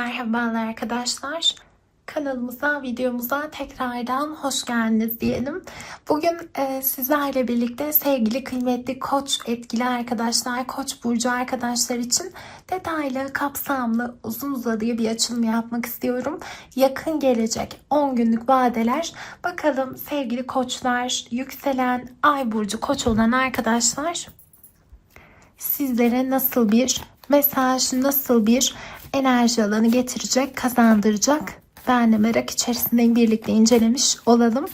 Merhabalar arkadaşlar. Kanalımıza, videomuza tekrardan hoş geldiniz diyelim. Bugün e, sizlerle birlikte sevgili kıymetli koç etkili arkadaşlar, koç burcu arkadaşlar için detaylı, kapsamlı, uzun uzadıya bir açılım yapmak istiyorum. Yakın gelecek 10 günlük vadeler. Bakalım sevgili koçlar, yükselen ay burcu koç olan arkadaşlar sizlere nasıl bir mesaj, nasıl bir enerji alanı getirecek, kazandıracak. Ben de merak içerisindeyim. Birlikte incelemiş olalım.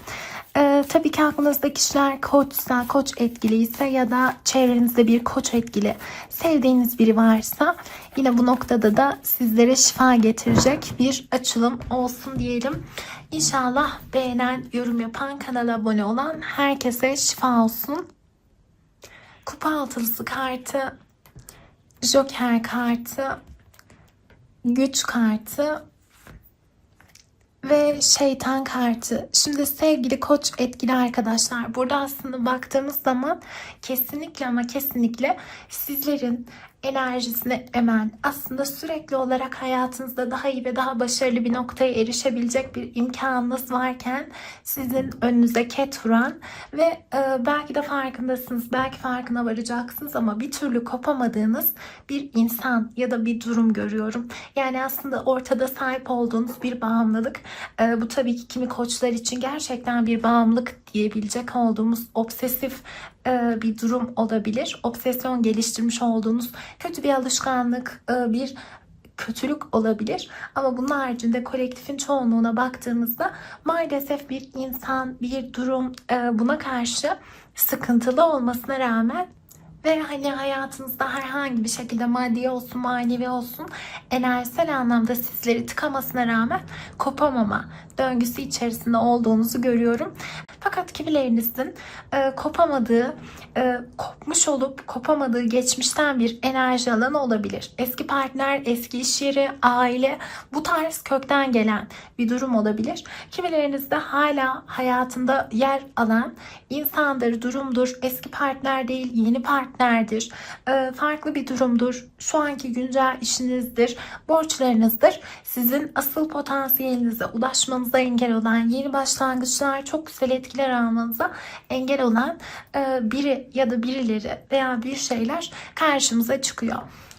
Ee, tabii ki aklınızda kişiler koçsa, koç etkiliyse ya da çevrenizde bir koç etkili sevdiğiniz biri varsa yine bu noktada da sizlere şifa getirecek bir açılım olsun diyelim. İnşallah beğenen, yorum yapan, kanala abone olan herkese şifa olsun. Kupa altılısı kartı, Joker kartı, güç kartı ve şeytan kartı. Şimdi sevgili koç etkili arkadaşlar burada aslında baktığımız zaman kesinlikle ama kesinlikle sizlerin enerjisine emen aslında sürekli olarak hayatınızda daha iyi ve daha başarılı bir noktaya erişebilecek bir imkanınız varken sizin önünüze ket vuran ve e, belki de farkındasınız belki farkına varacaksınız ama bir türlü kopamadığınız bir insan ya da bir durum görüyorum. Yani aslında ortada sahip olduğunuz bir bağımlılık. E, bu tabii ki kimi koçlar için gerçekten bir bağımlılık diyebilecek olduğumuz obsesif e, bir durum olabilir. Obsesyon geliştirmiş olduğunuz kötü bir alışkanlık, e, bir kötülük olabilir. Ama bunun haricinde kolektifin çoğunluğuna baktığımızda maalesef bir insan, bir durum e, buna karşı sıkıntılı olmasına rağmen ve hani hayatınızda herhangi bir şekilde maddi olsun manevi olsun enerjisel anlamda sizleri tıkamasına rağmen kopamama döngüsü içerisinde olduğunuzu görüyorum. Fakat kimilerinizin e, kopamadığı, e, kopmuş olup kopamadığı geçmişten bir enerji alanı olabilir. Eski partner, eski iş yeri, aile bu tarz kökten gelen bir durum olabilir. Kimilerinizde hala hayatında yer alan insandır, durumdur, eski partner değil, yeni partnerdir, e, farklı bir durumdur, şu anki güncel işinizdir, borçlarınızdır. Sizin asıl potansiyelinize ulaşmanıza engel olan yeni başlangıçlar, çok güzel etkiler almanıza engel olan e, biri ya da birileri veya bir şeyler karşımıza çıkıyor.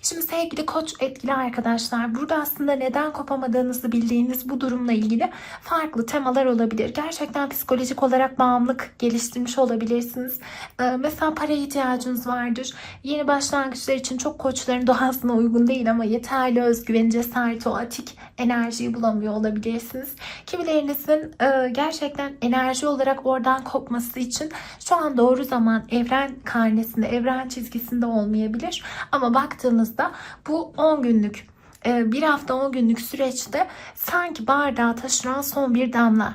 Şimdi sevgili koç etkili arkadaşlar burada aslında neden kopamadığınızı bildiğiniz bu durumla ilgili farklı temalar olabilir. Gerçekten psikolojik olarak bağımlılık geliştirmiş olabilirsiniz. Ee, mesela para ihtiyacınız vardır. Yeni başlangıçlar için çok koçların doğasına uygun değil ama yeterli özgüven, cesareti, o atik enerjiyi bulamıyor olabilirsiniz. Kimilerinizin e, gerçekten enerji olarak oradan kopması için şu an doğru zaman evren karnesinde, evren çizgisinde olmayabilir. Ama baktığınızda bu 10 günlük e, bir hafta 10 günlük süreçte sanki bardağa taşıran son bir damla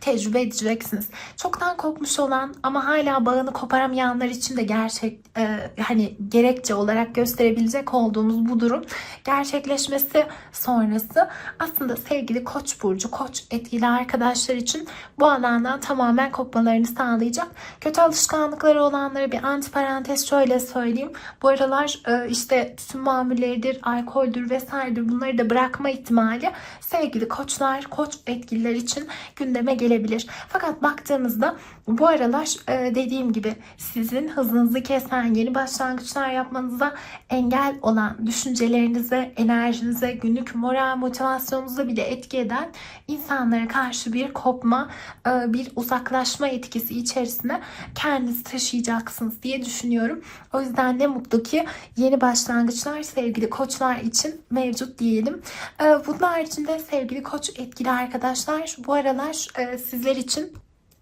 tecrübe edeceksiniz. Çoktan kopmuş olan ama hala bağını koparamayanlar için de gerçek e, hani gerekçe olarak gösterebilecek olduğumuz bu durum gerçekleşmesi sonrası aslında sevgili Koç burcu, Koç etkili arkadaşlar için bu alandan tamamen kopmalarını sağlayacak. Kötü alışkanlıkları olanlara bir antiparantez şöyle söyleyeyim. Bu aralar e, işte tüm mamulleridir, alkoldür vesairedir bunları da bırakma ihtimali sevgili koçlar, koç etkililer için gündeme gelebilir. Fakat baktığımızda bu aralar e, dediğim gibi sizin hızınızı kesen yeni başlangıçlar yapmanıza engel olan düşüncelerinize, enerjinize, günlük moral motivasyonunuza bile etki eden insanlara karşı bir kopma, e, bir uzaklaşma etkisi içerisine kendinizi taşıyacaksınız diye düşünüyorum. O yüzden ne mutlu ki yeni başlangıçlar sevgili koçlar için mevcut diyelim. E, bunun haricinde sevgili koç etkili arkadaşlar bu aralar sizler için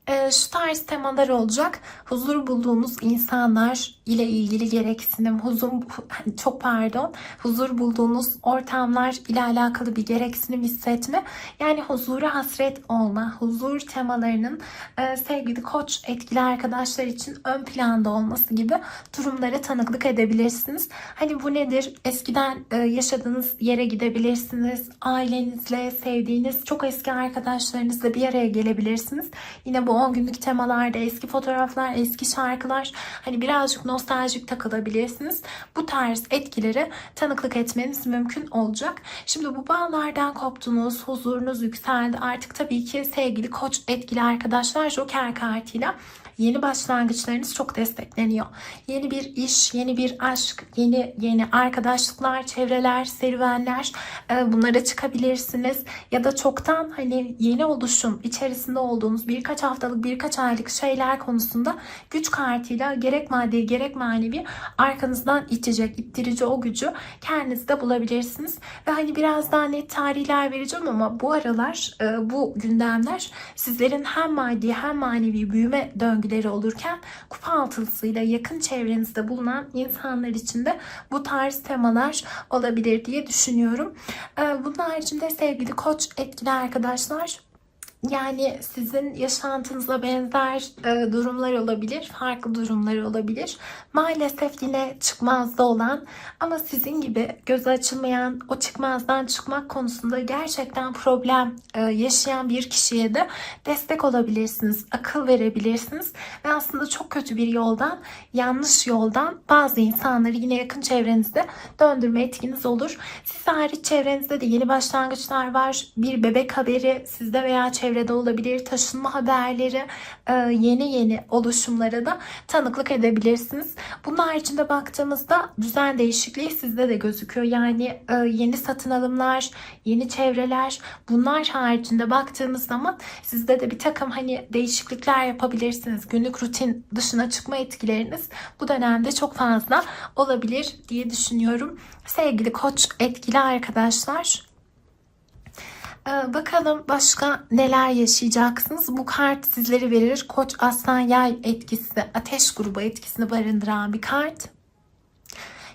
e, şu tarz temalar olacak. Huzur bulduğunuz insanlar ile ilgili gereksinim, huzur çok pardon, huzur bulduğunuz ortamlar ile alakalı bir gereksinim hissetme. Yani huzura hasret olma, huzur temalarının e, sevgili koç etkili arkadaşlar için ön planda olması gibi durumlara tanıklık edebilirsiniz. Hani bu nedir? Eskiden e, yaşadığınız yere gidebilirsiniz. Ailenizle, sevdiğiniz çok eski arkadaşlarınızla bir araya gelebilirsiniz. Yine bu 10 günlük temalarda eski fotoğraflar, eski şarkılar hani birazcık nostaljik takılabilirsiniz. Bu tarz etkileri tanıklık etmeniz mümkün olacak. Şimdi bu bağlardan koptunuz, huzurunuz yükseldi. Artık tabii ki sevgili koç etkili arkadaşlar Joker kartıyla yeni başlangıçlarınız çok destekleniyor. Yeni bir iş, yeni bir aşk, yeni yeni arkadaşlıklar, çevreler, serüvenler e, bunlara çıkabilirsiniz. Ya da çoktan hani yeni oluşum içerisinde olduğunuz birkaç haftalık, birkaç aylık şeyler konusunda güç kartıyla gerek maddi gerek manevi arkanızdan itecek, ittirici o gücü kendinizde bulabilirsiniz. Ve hani biraz daha net tarihler vereceğim ama bu aralar e, bu gündemler sizlerin hem maddi hem manevi büyüme döngüleri olurken kupa altılısıyla yakın çevrenizde bulunan insanlar için de bu tarz temalar olabilir diye düşünüyorum. E, bunun haricinde sevgili koç etkili arkadaşlar yani sizin yaşantınıza benzer e, durumlar olabilir, farklı durumlar olabilir. Maalesef yine çıkmazda olan ama sizin gibi gözü açılmayan o çıkmazdan çıkmak konusunda gerçekten problem e, yaşayan bir kişiye de destek olabilirsiniz, akıl verebilirsiniz ve aslında çok kötü bir yoldan, yanlış yoldan bazı insanları yine yakın çevrenizde döndürme etkiniz olur. Siz hariç çevrenizde de yeni başlangıçlar var. Bir bebek haberi sizde veya çevrede olabilir. Taşınma haberleri, e, yeni yeni oluşumlara da tanıklık edebilirsiniz. Bunun haricinde baktığımızda düzen değişikliği sizde de gözüküyor. Yani e, yeni satın alımlar, yeni çevreler bunlar haricinde baktığımız zaman sizde de bir takım hani değişiklikler yapabilirsiniz. Günlük rutin dışına çıkma etkileriniz bu dönemde çok fazla olabilir diye düşünüyorum. Sevgili koç etkili arkadaşlar. Ee, bakalım başka neler yaşayacaksınız. Bu kart sizleri verir. Koç aslan yay etkisi, ateş grubu etkisini barındıran bir kart.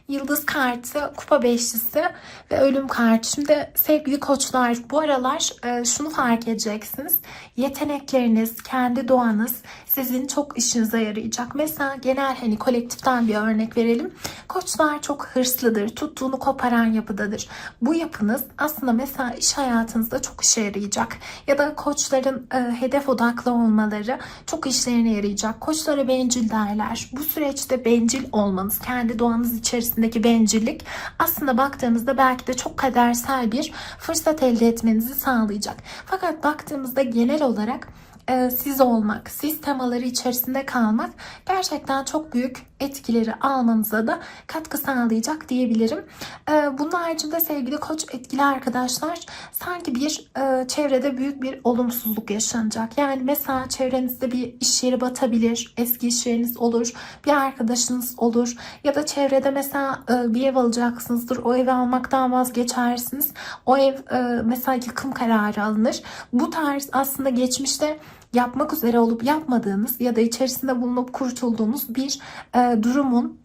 Yıldız kartı, kupa beşlisi ve ölüm kartı. Şimdi sevgili koçlar bu aralar e, şunu fark edeceksiniz. Yetenekleriniz, kendi doğanız sizin çok işinize yarayacak. Mesela genel hani kolektiften bir örnek verelim. Koçlar çok hırslıdır, tuttuğunu koparan yapıdadır. Bu yapınız aslında mesela iş hayatınızda çok işe yarayacak. Ya da koçların e, hedef odaklı olmaları çok işlerine yarayacak. Koçlara bencil derler. Bu süreçte bencil olmanız, kendi doğanız içerisindeki bencillik aslında baktığımızda belki de çok kadersel bir fırsat elde etmenizi sağlayacak. Fakat baktığımızda genel olarak e, siz olmak, siz temaları içerisinde kalmak gerçekten çok büyük etkileri almanıza da katkı sağlayacak diyebilirim. E, bunun haricinde sevgili koç etkili arkadaşlar sanki bir e, çevrede büyük bir olumsuzluk yaşanacak. Yani mesela çevrenizde bir iş yeri batabilir, eski iş yeriniz olur, bir arkadaşınız olur ya da çevrede mesela e, bir ev alacaksınızdır. O evi almaktan vazgeçersiniz. O ev e, mesela yıkım kararı alınır. Bu tarz aslında geçmişte yapmak üzere olup yapmadığınız ya da içerisinde bulunup kurtulduğunuz bir e, durumun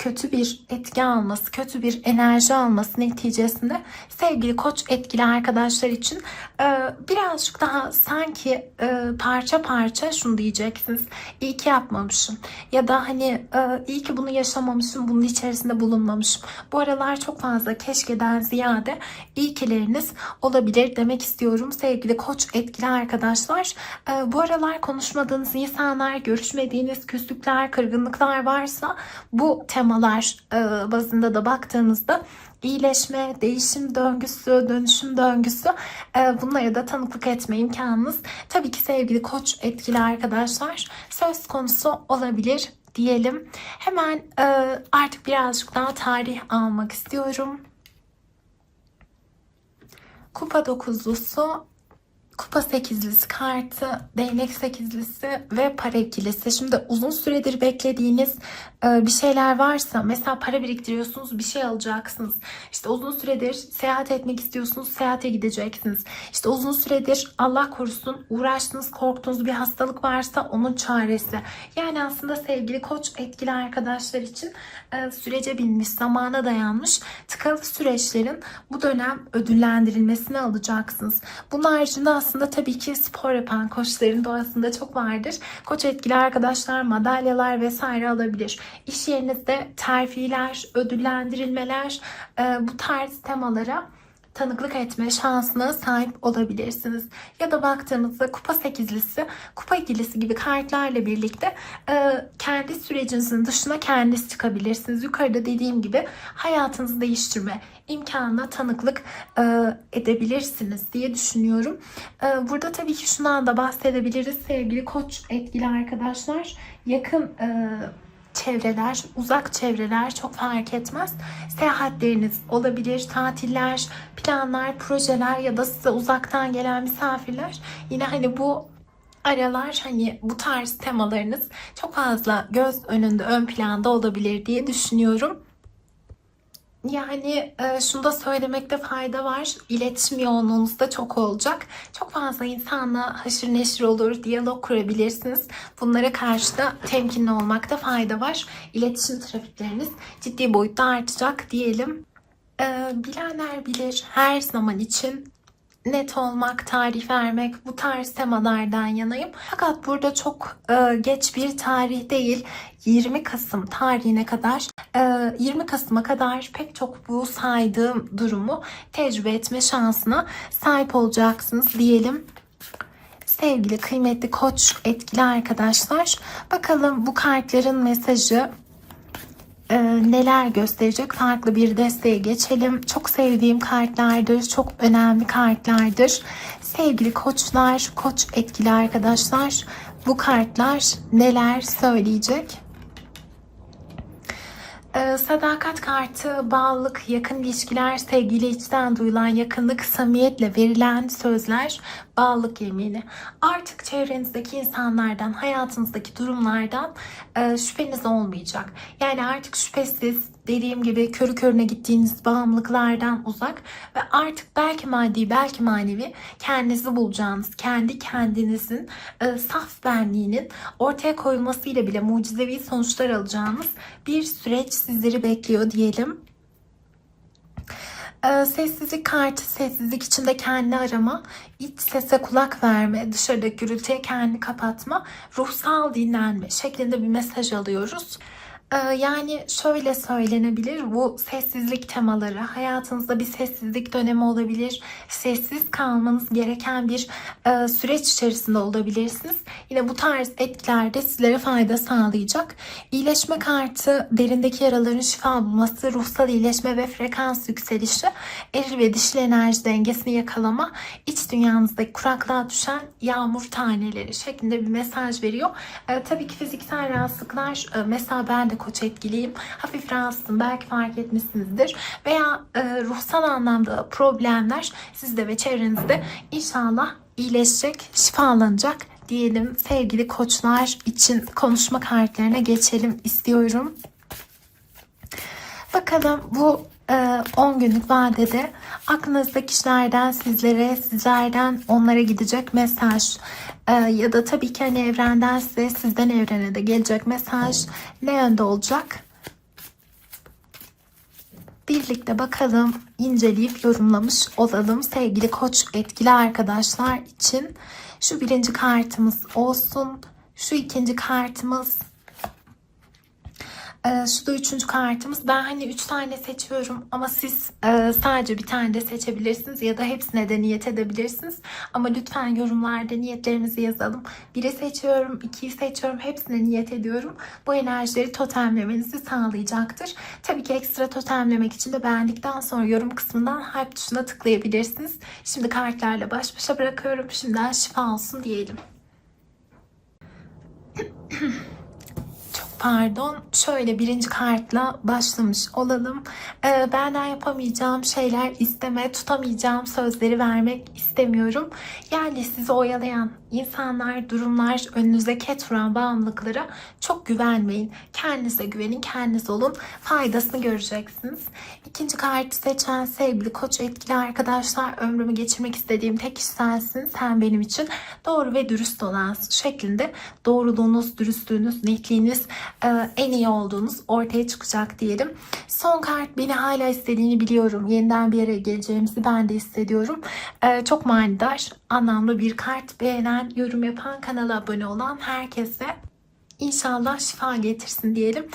kötü bir etki alması, kötü bir enerji alması neticesinde sevgili koç etkili arkadaşlar için e, birazcık daha sanki e, parça parça şunu diyeceksiniz. İyi ki yapmamışım. Ya da hani e, iyi ki bunu yaşamamışım, bunun içerisinde bulunmamışım. Bu aralar çok fazla keşkeden ziyade iyi kileriniz olabilir demek istiyorum sevgili koç etkili arkadaşlar. E, bu aralar konuşmadığınız insanlar, görüşmediğiniz küslükler, kırgınlıklar varsa bu tema temalar e, bazında da baktığımızda iyileşme, değişim döngüsü, dönüşüm döngüsü e, bunlara da tanıklık etme imkanınız tabii ki sevgili koç etkili arkadaşlar söz konusu olabilir diyelim. Hemen e, artık birazcık daha tarih almak istiyorum. Kupa dokuzlusu kupa sekizlisi kartı, değnek sekizlisi ve para ikilisi. Şimdi uzun süredir beklediğiniz e, bir şeyler varsa mesela para biriktiriyorsunuz bir şey alacaksınız. İşte uzun süredir seyahat etmek istiyorsunuz seyahate gideceksiniz. İşte uzun süredir Allah korusun uğraştığınız korktuğunuz bir hastalık varsa onun çaresi. Yani aslında sevgili koç etkili arkadaşlar için e, sürece binmiş zamana dayanmış tıkalı süreçlerin bu dönem ödüllendirilmesini alacaksınız. Bunun haricinde aslında tabii ki spor yapan koçların doğasında çok vardır. Koç etkili arkadaşlar madalyalar vesaire alabilir. İş yerinizde terfiler, ödüllendirilmeler e, bu tarz temalara tanıklık etme şansına sahip olabilirsiniz. Ya da baktığımızda kupa sekizlisi, kupa ikilisi gibi kartlarla birlikte e, kendi sürecinizin dışına kendiniz çıkabilirsiniz. Yukarıda dediğim gibi hayatınızı değiştirme imkanına tanıklık e, edebilirsiniz diye düşünüyorum. E, burada tabii ki şundan da bahsedebiliriz sevgili koç etkili arkadaşlar. Yakın e, çevreler, uzak çevreler çok fark etmez. Seyahatleriniz olabilir, tatiller, planlar, projeler ya da size uzaktan gelen misafirler. Yine hani bu aralar hani bu tarz temalarınız çok fazla göz önünde, ön planda olabilir diye düşünüyorum. Yani e, şunu da söylemekte fayda var. İletişim yoğunluğunuz da çok olacak. Çok fazla insanla haşır neşir olur, diyalog kurabilirsiniz. Bunlara karşı da temkinli olmakta fayda var. İletişim trafikleriniz ciddi boyutta artacak diyelim. E, bilenler bilir her zaman için net olmak, tarih vermek bu tarz temalardan yanayım. Fakat burada çok e, geç bir tarih değil. 20 Kasım tarihine kadar e, 20 Kasım'a kadar pek çok bu saydığım durumu tecrübe etme şansına sahip olacaksınız diyelim. Sevgili kıymetli koç etkili arkadaşlar bakalım bu kartların mesajı e, neler gösterecek farklı bir desteğe geçelim. Çok sevdiğim kartlardır. Çok önemli kartlardır. Sevgili koçlar, koç etkili arkadaşlar bu kartlar neler söyleyecek? Ee, sadakat kartı, bağlılık, yakın ilişkiler, sevgiyle içten duyulan yakınlık, samimiyetle verilen sözler, bağlılık yemini. Artık çevrenizdeki insanlardan, hayatınızdaki durumlardan e, şüpheniz olmayacak. Yani artık şüphesiz dediğim gibi körü körüne gittiğiniz bağımlılıklardan uzak ve artık belki maddi belki manevi kendinizi bulacağınız, kendi kendinizin e, saf benliğinin ortaya koyulmasıyla bile mucizevi sonuçlar alacağınız bir süreç sizleri bekliyor diyelim. Ee, sessizlik kartı, sessizlik içinde kendi arama, iç sese kulak verme, dışarıdaki gürültüye kendi kapatma, ruhsal dinlenme şeklinde bir mesaj alıyoruz. Ee, yani şöyle söylenebilir bu sessizlik temaları hayatınızda bir sessizlik dönemi olabilir. Sessiz kalmanız gereken bir e, süreç içerisinde olabilirsiniz. Yine bu tarz etkilerde sizlere fayda sağlayacak. İyileşme kartı derindeki yaraların şifa bulması, ruhsal iyileşme ve frekans yükselişi, eril ve dişil enerji dengesini yakalama, iç dünyanızdaki kuraklığa düşen yağmur taneleri şeklinde bir mesaj veriyor. E, tabii ki fiziksel rahatsızlıklar e, mesela ben de koç etkiliyim. Hafif rahatsızım belki fark etmişsinizdir. Veya e, ruhsal anlamda problemler sizde ve çevrenizde inşallah iyileşecek, şifalanacak diyelim. Sevgili koçlar için konuşma kartlarına geçelim istiyorum. Bakalım bu 10 günlük vadede aklınızdaki kişilerden sizlere, sizlerden onlara gidecek mesaj e, ya da tabii ki hani evrenden size, sizden evrene de gelecek mesaj ne yönde olacak? Birlikte bakalım, inceleyip yorumlamış olalım sevgili koç etkili arkadaşlar için. Şu birinci kartımız olsun, şu ikinci kartımız ee, şu da üçüncü kartımız. Ben hani üç tane seçiyorum ama siz e, sadece bir tane de seçebilirsiniz ya da hepsine de niyet edebilirsiniz. Ama lütfen yorumlarda niyetlerinizi yazalım. Biri seçiyorum, ikiyi seçiyorum, hepsine niyet ediyorum. Bu enerjileri totemlemenizi sağlayacaktır. Tabii ki ekstra totemlemek için de beğendikten sonra yorum kısmından hype tuşuna tıklayabilirsiniz. Şimdi kartlarla baş başa bırakıyorum. Şimdiden şifa olsun diyelim. pardon şöyle birinci kartla başlamış olalım. Ee, benden yapamayacağım şeyler isteme, tutamayacağım sözleri vermek istemiyorum. Yani sizi oyalayan insanlar, durumlar, önünüze ket vuran bağımlılıklara çok güvenmeyin. Kendinize güvenin, kendiniz olun. Faydasını göreceksiniz. İkinci kartı seçen sevgili koç etkili arkadaşlar ömrümü geçirmek istediğim tek kişi sensin. Sen benim için doğru ve dürüst olan şeklinde doğruluğunuz, dürüstlüğünüz, netliğiniz, en iyi olduğunuz ortaya çıkacak diyelim. Son kart beni hala istediğini biliyorum. Yeniden bir yere geleceğimizi ben de hissediyorum. E, çok manidar, anlamlı bir kart. Beğenen, yorum yapan, kanala abone olan herkese inşallah şifa getirsin diyelim.